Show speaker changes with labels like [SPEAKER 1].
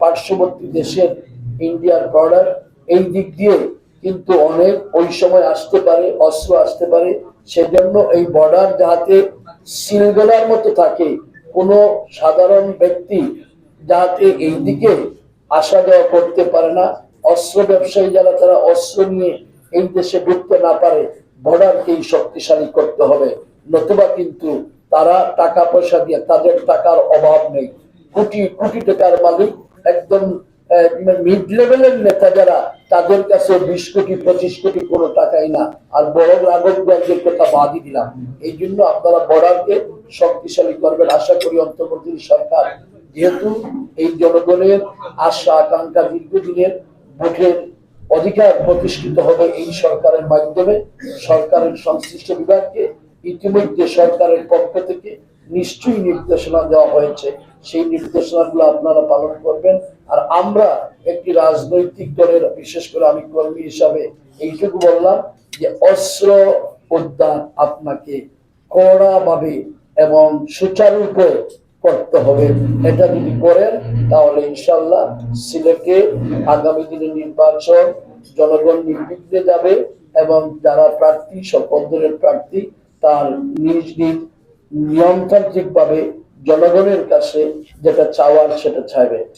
[SPEAKER 1] পার্শ্ববর্তী দেশের ইন্ডিয়ার বর্ডার এই দিক দিয়ে কিন্তু অনেক ওই সময় আসতে পারে, অস্ত্র আসতে পারে। সেজন্য এই বর্ডার যাতে সিলগলার মতো থাকে, কোনো সাধারণ ব্যক্তি যাতে এই দিকে আসা যাওয়া করতে পারে না। অস্ত্র ব্যবসায়ী যারা, তারা অস্ত্র নিয়ে এই দেশে ঢুকতে না পারে বর্ডারকেই শক্তিশালী করতে হবে। নতুবা কিন্তু তারা টাকা পয়সা দিয়ে, তাদের টাকার অভাব নেই। কোটি কোটি টাকার মালিক একদম মিড লেভেলের নেতা যারা, তাদের কাছে বিশ কোটি, পঁচিশ কোটি কোনো টাকাই না। আর বড় রাগবগঞ্জের কথা বাদই দিলাম। এই জন্য আপনারা বর্ডারকে শক্তিশালী করবেন। আশা করি অন্তর্বর্তী সরকার যেহেতু এই জনগণের আশা, আকাঙ্ক্ষা দীর্ঘদিনের ভোটের অধিকার প্রতিষ্ঠিত হবে এই সরকারের মাধ্যমে, সরকারের সংশ্লিষ্ট বিভাগকে ইতিমধ্যে সরকারের পক্ষ থেকে নিশ্চয়ই নির্দেশনা দেওয়া হয়েছে। সেই নির্দেশনাগুলো আপনারা পালন করবেন। আর আমরা একটি রাজনৈতিক দলের, বিশেষ করে আমি কর্মী হিসাবে এইটুকু বললাম যে অস্ত্র উদ্যান আপনাকে কড়াভাবে এবং সুচারুরূপে করতে হবে। এটা যদি করেন, তাহলে ইনশাল্লাহ সিলেটে আগামী দিনে নির্বাচন জনগণ নির্বিঘ্নে যাবে এবং যারা প্রার্থী সকল দলের প্রার্থী, তার নিজ নিজ নিয়মতান্ত্রিক ভাবে জনগণের কাছে যেটা চাওয়ার সেটা চাইবে।